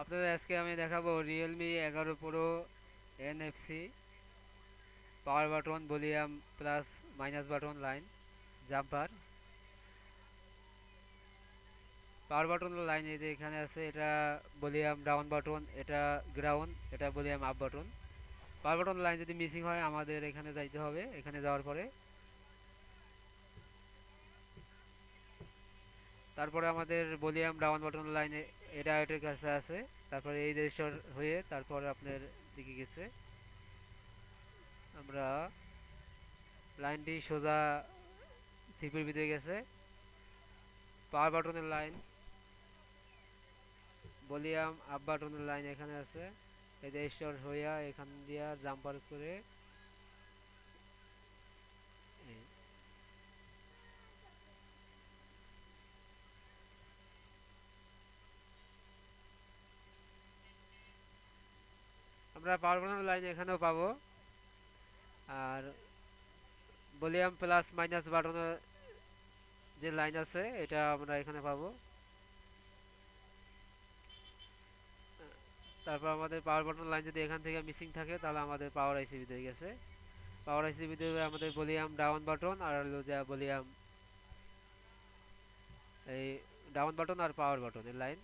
আপনাদের আজকে আমি দেখাবো রিয়েলমি এগারো pro NFC power button volume plus minus button line jumper power button line এই যে এখানে আছে, এটা ভলিউম ডাউন বাটন এটা গ্রাউন্ড এটা volume up button power button line যদি মিসিং হয়, আমাদের এখানে যাইতে হবে। এখানে যাওয়ার পরে তারপরে আমাদের ভলিউম ডাউন বাটন লাইনে এটা এটার কাছে আছে। তারপরে এই রেজিস্টার হয়ে তারপর আপনার দিকে গেছে। আমরা লাইনটি সোজা সিপির ভিতরে গেছে। পাওয়ার বাটনের লাইন, বলিয়াম আপ বাটনের লাইন এখানে আছে। এই রেজিস্টার হইয়া এখান দিয়া জাম্পার করে আমরা বাটন লাইন এখানেও পাবো। আর ভলিউম প্লাস মাইনাস বাটনের যে লাইন আছে, এটা আমরা এখানে পাবো। তারপর আমাদের পাওয়ার বাটন লাইন যদি এখান থেকে মিসিং থাকে, তাহলে আমাদের পাওয়ার আইসি ভিতরে গেছে। পাওয়ার আইসি ভিতরে আমাদের ভলিউম ডাউন বাটন আর হলো যা ভলিউম এই ডাউন বাটন আর পাওয়ার বাটনের লাইন